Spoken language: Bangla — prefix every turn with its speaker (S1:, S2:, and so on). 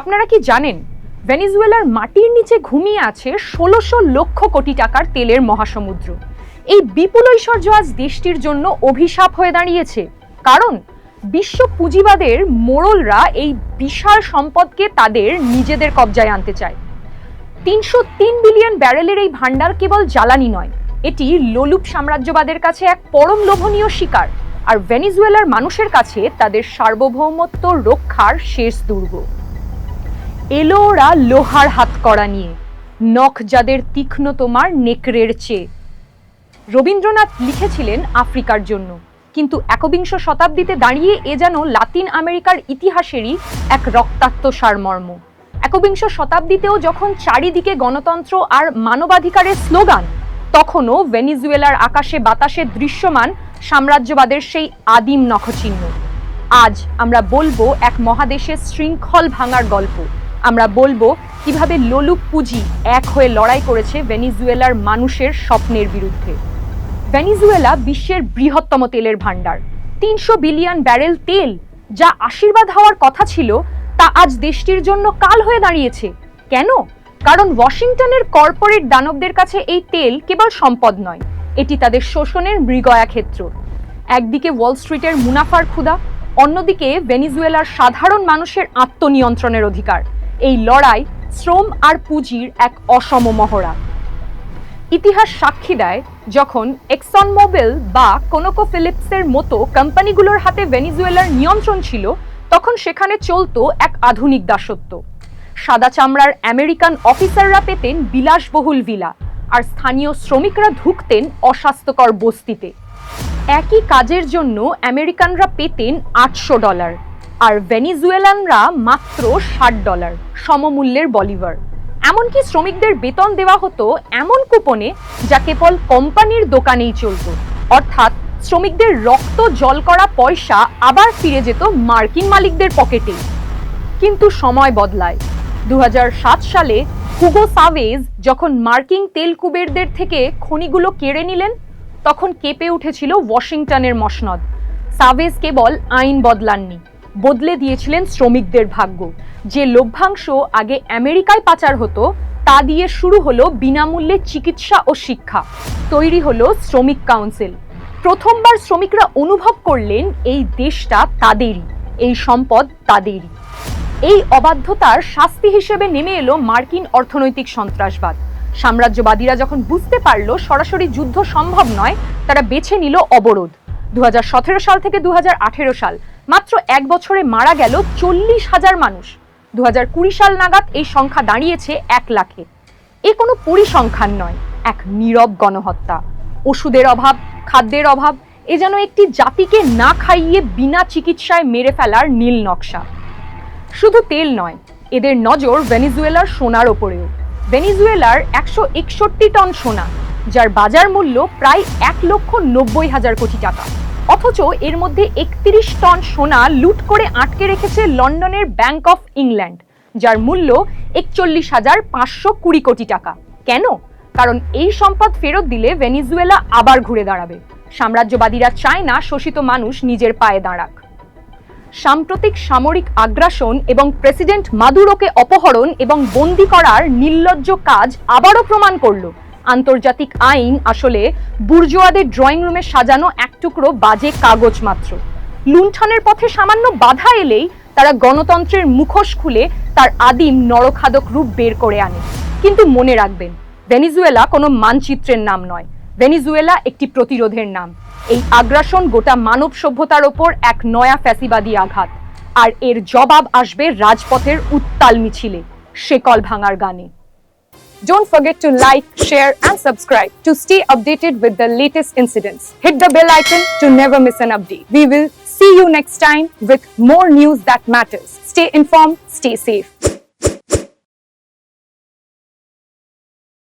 S1: আপনারা কি জানেন, ভেনিজুয়েলার মাটির নিচে ঘুমিয়ে আছে ষোলোশো লক্ষ কোটি টাকার তেলের মহাসমুদ্র। এই বিপুল ঐশ্বর্য আজ দেশটির জন্য অভিশাপ হয়ে দাঁড়িয়েছে। কারণ, বিশ্ব পুঁজিবাদের মোড়লরা এই বিশাল সম্পদকে তাদের নিজেদের কবজায় আনতে চায়। তিনশো তিন বিলিয়ন ব্যারেলের এই ভান্ডার কেবল জ্বালানি নয়, এটি লোলুপ সাম্রাজ্যবাদের কাছে এক পরম লোভনীয় শিকার, আর ভেনিজুয়েলার মানুষের কাছে তাদের সার্বভৌমত্ব রক্ষার শেষ দুর্গ। এলো ওরা লোহার হাত করা নিয়ে। নখ যাদের তীক্ষ্ণ তোমার নেকড়ের চেয়ে। রবীন্দ্রনাথ লিখেছিলেন আফ্রিকার জন্য, কিন্তু একবিংশ শতাব্দীতে দাঁড়িয়ে এ যেন লাতিন আমেরিকার ইতিহাসেরই এক রক্তাক্ত সারমর্ম। একবিংশ শতাব্দীতেও যখন চারিদিকে গণতন্ত্র আর মানবাধিকারের স্লোগান, তখনও ভেনিজুয়েলার আকাশে বাতাসে দৃশ্যমান সাম্রাজ্যবাদের সেই আদিম নখচিহ্ন। আজ আমরা বলব এক মহাদেশের শৃঙ্খল ভাঙার গল্প। আমরা বলব কীভাবে লোলুপ পুঁজি এক হয়ে লড়াই করেছে ভেনিজুয়েলার মানুষের স্বপ্নের বিরুদ্ধে। ভেনিজুয়েলা বিশ্বের বৃহত্তম তেলের ভাণ্ডার। তিনশো বিলিয়ন ব্যারেল তেল যা আশীর্বাদ হওয়ার কথা ছিল, তা আজ দেশটির জন্য কাল হয়ে দাঁড়িয়েছে। কেন? কারণ ওয়াশিংটনের কর্পোরেট দানবদের কাছে এই তেল কেবল সম্পদ নয়, এটি তাদের শোষণের মৃগয়া ক্ষেত্র। একদিকে ওয়াল স্ট্রিটের মুনাফার ক্ষুধা, অন্যদিকে ভেনিজুয়েলার সাধারণ মানুষের আত্মনিয়ন্ত্রণের অধিকার। এই লড়াই শ্রম আর পুঁজির এক অসম মহড়া। ইতিহাস সাক্ষী দেয় যখন এক্সন মোবিল বা কোনোকো ফিলিপসের মতো কোম্পানিগুলোর হাতে ভেনিজুয়েলার নিয়ন্ত্রণ ছিল, তখন সেখানে চলতো এক আধুনিক দাসত্ব। সাদা চামড়ার আমেরিকান অফিসাররা পেতেন বিলাসবহুল ভিলা আর স্থানীয় শ্রমিকরা ঢুকতেন অস্বাস্থ্যকর বস্তিতে। একই কাজের জন্য আমেরিকানরা পেতেন আটশো ডলার। আর ভেনিজুয়েলানরা মাত্র ষাট ডলার, সমমূল্যের বলিভার। এমনকি শ্রমিকদের বেতন দেওয়া হতো এমন কুপনে যা কেবল কোম্পানির দোকানেই চলত। অর্থাৎ শ্রমিকদের রক্ত জল করা পয়সা আবার ফিরে যেত মার্কিন মালিকদের পকেটে কিন্তু সময় বদলায়। দু হাজার সাত সালে হুগো সাভেজ যখন মার্কিন তেল কুবেরদের থেকে খনিগুলো কেড়ে নিলেন, তখন কেঁপে উঠেছিল ওয়াশিংটনের মসনদ। সাভেজ কেবল আইন বদলাননি। বদলে দিয়েছিলেন শ্রমিকদের ভাগ্য। যে লভ্যাংশ আগে আমেরিকায় পাচার হতো, তা দিয়ে শুরু হলো বিনামূল্যে চিকিৎসা ও শিক্ষা। তৈরি হলো শ্রমিক কাউন্সিল। প্রথমবার শ্রমিকরা অনুভব করলেন, এই দেশটা তাদেরই, এই সম্পদ তাদেরই। এই অবাধ্যতার শাস্তি হিসেবে নেমে এলো মার্কিন অর্থনৈতিক সন্ত্রাসবাদ। সাম্রাজ্যবাদীরা যখন বুঝতে পারল সরাসরি যুদ্ধ সম্ভব নয়, তারা বেছে নিল অবরোধ। দু হাজার সতেরো সাল থেকে দু হাজার আঠেরো সাল। মাত্র এক বছরে মারা গেল চল্লিশ হাজার মানুষ। দু হাজার কুড়ি সাল নাগাদ এই সংখ্যা দাঁড়িয়েছে এক লাখে। এ কোনো পরিসংখ্যান নয়, এক নীরব গণহত্যা। ওষুধের অভাব, খাদ্যের অভাব, এ যেন একটি জাতিকে না খাইয়ে বিনা চিকিৎসায় মেরে ফেলার নীল নকশা। শুধু তেল নয়, এদের নজর ভেনিজুয়েলার সোনার ওপরেও। ভেনিজুয়েলার একশো একষট্টি টন সোনা, যার বাজার মূল্য প্রায় এক লক্ষ নব্বই হাজার কোটি টাকা। অথচ এর মধ্যে একত্রিশ টন সোনা লুট করে আটকে রেখেছে লন্ডনের ব্যাংক অফ ইংল্যান্ড যার মূল্য একচল্লিশ হাজার পাঁচশো কুড়ি কোটি টাকা। কেন? কারণ এই সম্পদ ফেরত দিলে ভেনিজুয়েলা আবার ঘুরে দাঁড়াবে। সাম্রাজ্যবাদীরা চায় না শোষিত মানুষ নিজের পায়ে দাঁড়াক। সাম্প্রতিক সামরিক আগ্রাসন এবং প্রেসিডেন্ট মাদুরোকে অপহরণ এবং বন্দি করার নির্লজ্জ কাজ আবারও প্রমাণ করল আন্তর্জাতিক আইন আসলে বুর্জোয়াদের ড্রয়িং রুমে সাজানো এক টুকরো বাজে কাগজ মাত্র। লুণ্ঠনের পথে সামান্য বাধা এলেই তারা গণতন্ত্রের মুখোশ খুলে তার আদিম নরখাদক রূপ বের করে আনে। কিন্তু মনে রাখবেন, ভেনিজুয়েলা কোনো মানচিত্রের নাম নয়। ভেনিজুয়েলা একটি প্রতিরোধের নাম। এই আগ্রাসন গোটা মানব সভ্যতার ওপর এক নয়া ফ্যাসিবাদী আঘাত। আর এর জবাব আসবে রাজপথের উত্তাল মিছিলে, শেকল ভাঙার গানে। Don't forget to like, share, and subscribe to stay updated with the latest incidents. Hit the bell icon to never miss an update. We will see you next time with more news that matters. Stay informed, stay safe.